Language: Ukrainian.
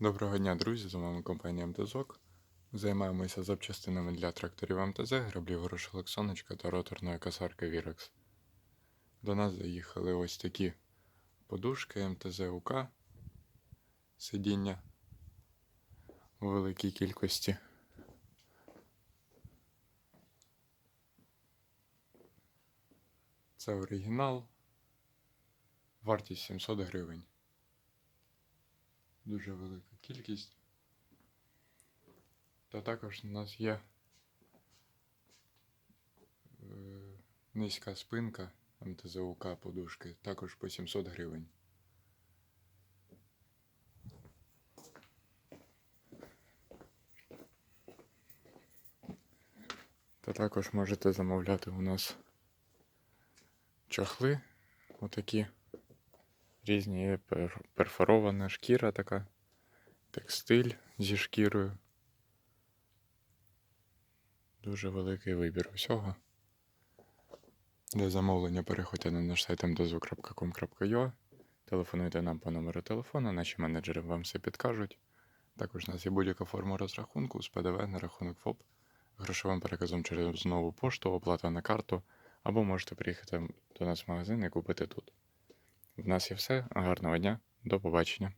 Доброго дня, друзі! З вами компанія МТЗОК. Займаємося запчастинами для тракторів МТЗ, граблів горошилок сонечка та роторної касарки Вірекс. До нас заїхали ось такі подушки МТЗ УК сидіння у великій кількості. Це оригінал. Вартість 700 гривень. Дуже велика кількість. Та також у нас є е, низька спинка МТЗУК подушки, також по 700 гривень. Та також можете замовляти у нас чохли, отакі різні перфорована шкіра така, текстиль зі шкірою. Дуже великий вибір усього. Для замовлення переходьте на наш сайт mdzu.com.ua Телефонуйте нам по номеру телефону, наші менеджери вам все підкажуть. Також у нас є будь-яка форма розрахунку з ПДВ на рахунок ФОП, грошовим переказом через нову пошту, оплата на карту, або можете приїхати до нас в магазин і купити тут. В нас є все. Гарного дня, до побачення.